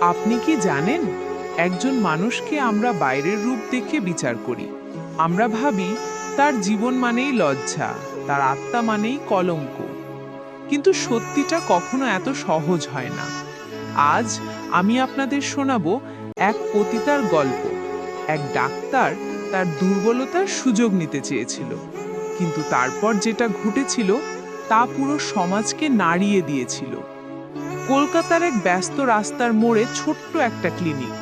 আপনি কি জানেন? একজন মানুষকে আমরা বাইরের রূপ দেখে বিচার করি। আমরা ভাবি, তার জীবন মানেই লজ্জা, তার আত্মা মানেই কলঙ্ক। কিন্তু সত্যিটা কখনো এত সহজ হয় না। আজ আমি আপনাদের শোনাবো এক পতিতার গল্প। এক ডাক্তার তার দুর্বলতার সুযোগ নিতে চেয়েছিল। কিন্তু তারপর যেটা ঘটেছিল, তা পুরো সমাজকে নাড়িয়ে দিয়েছিল। কলকাতার এক ব্যস্ত রাস্তার মোড়ে ছোট্ট একটা ক্লিনিক।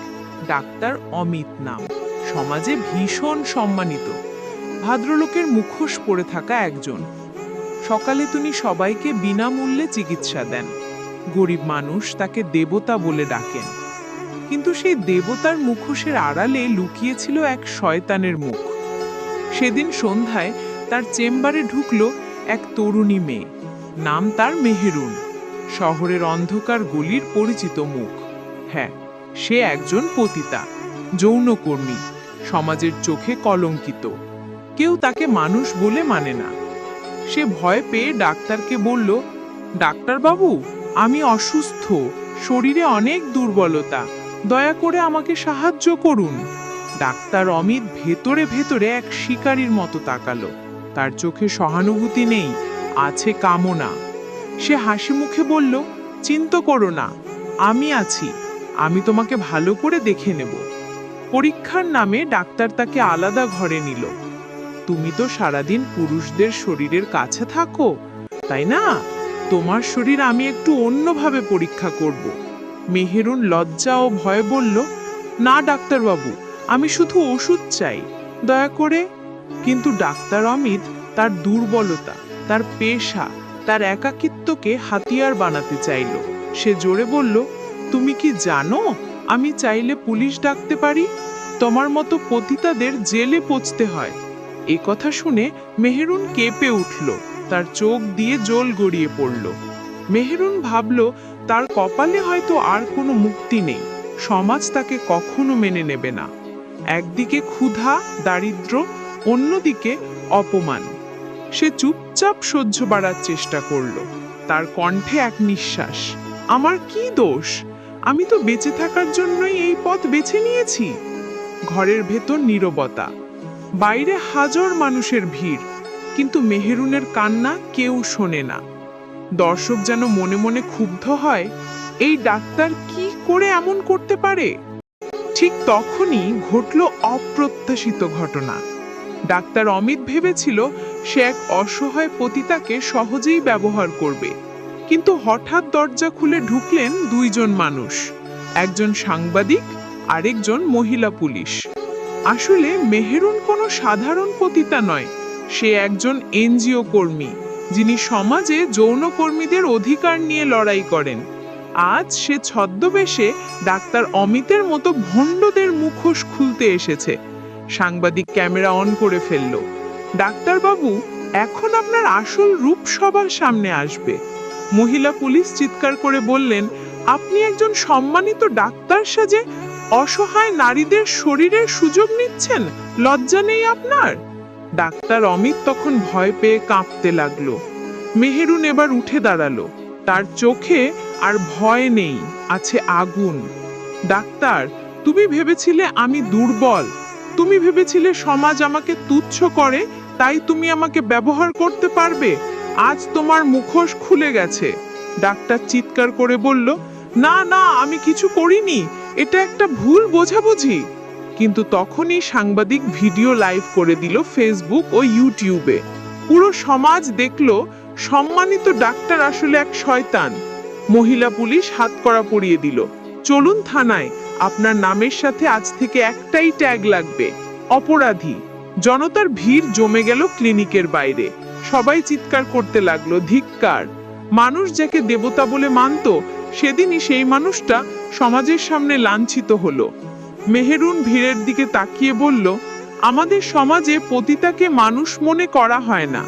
ডাক্তার অমিত নাম। সমাজে ভীষণ সম্মানিত। ভদ্রলোকের মুখোশ পরে থাকা একজন। সকালে তিনি সবাইকে বিনামূল্যে চিকিৎসা দেন। গরিব মানুষ তাকে দেবতা বলে ডাকেন। কিন্তু সেই দেবতার মুখোশের আড়ালে লুকিয়েছিল এক শয়তানের মুখ। সেদিন সন্ধ্যায় তার চেম্বারে ঢুকল এক তরুণী মেয়ে। নাম তার মেহেরুন। শহরের অন্ধকার গলির পরিচিত মুখ। হ্যাঁ সে একজন পতিতা, যৌনকর্মী, সমাজের চোখে কলঙ্কিত। কেউ তাকে মানুষ বলে মানে না। সে ভয় পেয়ে ডাক্তারকে বলল, ডাক্তারবাবু, আমি অসুস্থ, শরীরে অনেক দুর্বলতা, দয়া করে আমাকে সাহায্য করুন। ডাক্তার অমিত ভেতরে ভেতরে এক শিকারীর মতো তাকালো। তার চোখে সহানুভূতি নেই, আছে কামনা। সে হাসি মুখে বলল, চিন্তা করো না, আমি আছি, আমি তোমাকে ভালো করে দেখে নেব। পরীক্ষার নামে ডাক্তার তাকে আলাদা ঘরে নিল। তুমি তো সারাদিন পুরুষদের শরীরের কাছে থাকো, তাই না? তোমার শরীর আমি একটু অন্যভাবে পরীক্ষা করব। মেহেরুন লজ্জা ও ভয় বলল, না, ডাক্তারবাবু, আমি শুধু ওষুধ চাই, দয়া করে। কিন্তু ডাক্তার অমিত তার দুর্বলতা, তার পেশা তার একাকিত্বকে হাতিয়ার বানাতে চাইল। সে জোরে বলল, তুমি কি জানো? আমি চাইলে পুলিশ ডাকতে পারি? তোমার মতো পতিতাদের জেলে পচতে হয়। এ কথা শুনে মেহেরুন কেঁপে উঠল, তার চোখ দিয়ে জল গড়িয়ে পড়ল। মেহেরুন ভাবল, তার কপালে হয়তো আর কোনো মুক্তি নেই। সমাজ তাকে কখনো মেনে নেবে না। একদিকে ক্ষুধা দারিদ্র অন্যদিকে অপমান। সে চুপচাপ সহ্য বাড়ার চেষ্টা করল। তার কণ্ঠে এক নিঃশ্বাস। আমার কি দোষ? আমি তো বেঁচে থাকার জন্যই এই পথ বেছে নিয়েছি। ঘরের ভেতর নীরবতা। বাইরে হাজার মানুষের ভিড়, কিন্তু মেহেরুনের কান্না কেউ শোনে না। দর্শক যেন মনে মনে ক্ষুব্ধ হয়, এই ডাক্তার কি করে এমন করতে পারে? ঠিক তখনই ঘটল অপ্রত্যাশিত ঘটনা। ডাক্তার অমিত ভেবেছিল সে এক অসহায় পতিতাকে সহজেই ব্যবহার করবে। কিন্তু হঠাৎ দরজা খুলে ঢুকলেন দুইজন মানুষ, একজন সাংবাদিক, আরেকজন মহিলা পুলিশ। আসলে মেহেরুন কোনো সাধারণ পতিতা নয়, সে একজন এনজিও কর্মী, যিনি সমাজে যৌনকর্মীদের অধিকার নিয়ে লড়াই করেন। আজ সে ছদ্মবেশে ডাক্তার অমিতের মতো ভণ্ডদের মুখোশ খুলতে এসেছে। সাংবাদিক ক্যামেরা অন করে ফেলল। ডাক্তারবাবু, এখন আপনার আসল রূপ সবার সামনে আসবে। মহিলা পুলিশ চিৎকার করে বললেন, আপনি একজন সম্মানিত ডাক্তার সাজে অসহায় নারীদের শরীরের সুযোগ নিচ্ছেন? লজ্জা নেই আপনার? ডাক্তার অমিত তখন ভয় পেয়ে কাঁপতে লাগল। মেহেরুন এবার উঠে দাঁড়াল। তার চোখে আর ভয় নেই, আছে আগুন। ডাক্তার, তুমি ভেবেছিলে আমি দুর্বল? তুমি ভেবেছিলে সমাজ আমাকে তুচ্ছ করে, তাই তুমি আমাকে ব্যবহার করতে পারবে? আজ তোমার মুখোশ খুলে গেছে। ডাক্তার চিৎকার করে বলল, না না, আমি কিছু করিনি। এটা একটা ভুল বোঝাবুঝি। কিন্তু তখনই সাংবাদিক ভিডিও লাইভ করে দিল ফেসবুক ও ইউটিউবে। পুরো সমাজ দেখল, সম্মানিত ডাক্তার আসলে এক শয়তান। মহিলা পুলিশ হাতকড়া পরিয়ে দিল, চলুন থানায় আপনার নামের সাথে আজ থেকে একটাই ট্যাগ লাগবে, অপরাধী। জনতার ভিড় জমে গেল ক্লিনিকের বাইরে। সবাই চিৎকার করতে লাগল, ধিক্কার। মানুষ যাকে দেবতা বলে মানত, সেদিনই সেই মানুষটা সমাজের সামনে লাঞ্ছিত হলো। মেহেরুন ভিড়ের দিকে তাকিয়ে বলল, আমাদের সমাজে পতিতাকে মানুষ মনে করা হয় না।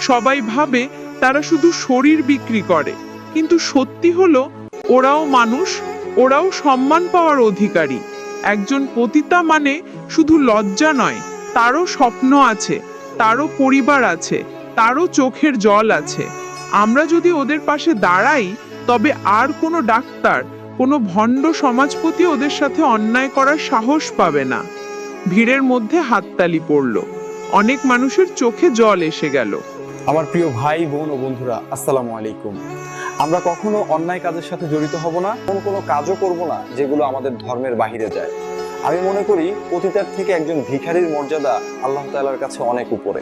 সবাই ভাবে তারা শুধু শরীর বিক্রি করে। কিন্তু সত্যি হলো, ওরাও মানুষ ওরাও সম্মান পাওয়ার অধিকারী। একজন পতিতা মানে শুধু লজ্জা নয়, তারও স্বপ্ন আছে, তারও পরিবার আছে, তারও চোখের জল আছে। আমরা যদি ওদের পাশে দাঁড়াই, তবে আর কোনো ডাক্তার, কোনো ভণ্ড সমাজপতি ওদের সাথে অন্যায় করার সাহস পাবে না। ভিড়ের মধ্যে হাততালি পড়ল। অনেক মানুষের চোখে জল এসে গেল। আমার প্রিয় ভাই, বোন ও বন্ধুরা, আসসালামু আলাইকুম। আমরা কখনো অন্যায় কাজের সাথে জড়িত হব না কোন কোনো কাজও করব না যেগুলো আমাদের ধর্মের বাহিরে যায়। আমি মনে করি পতিতার থেকে একজন ভিখারির মর্যাদা আল্লাহ তাআলার কাছে অনেক উপরে।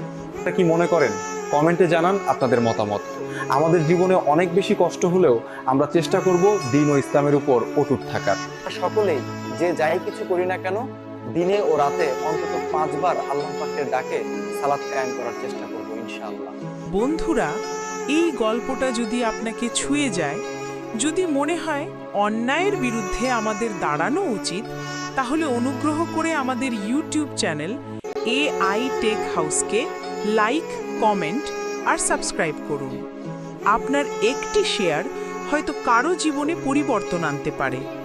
কি মনে করেন? কমেন্টে জানান আপনাদের মতামত। আমাদের জীবনে অনেক বেশি কষ্ট হলেও আমরা চেষ্টা করব দিন ও ইসলামের উপর অটুট থাকার। সকলেই যে যাই কিছু করি না কেন, দিনে ও রাতে অন্তত পাঁচবার আল্লাহ পাকের ডাকে সালাত কায়েম করার চেষ্টা করব ইনশাআল্লাহ। বন্ধুরা এই গল্পটা যদি আপনাকে ছুঁয়ে যায়, যদি মনে হয় অন্যায়ের বিরুদ্ধে আমাদের দাঁড়ানো উচিত, তাহলে অনুগ্রহ করে আমাদের YouTube channel A I tech হাউসকে like, comment আর সাবস্ক্রাইব করুন। আপনার একটি শেয়ার হয়তো কারও জীবনে পরিবর্তন আনতে পারে।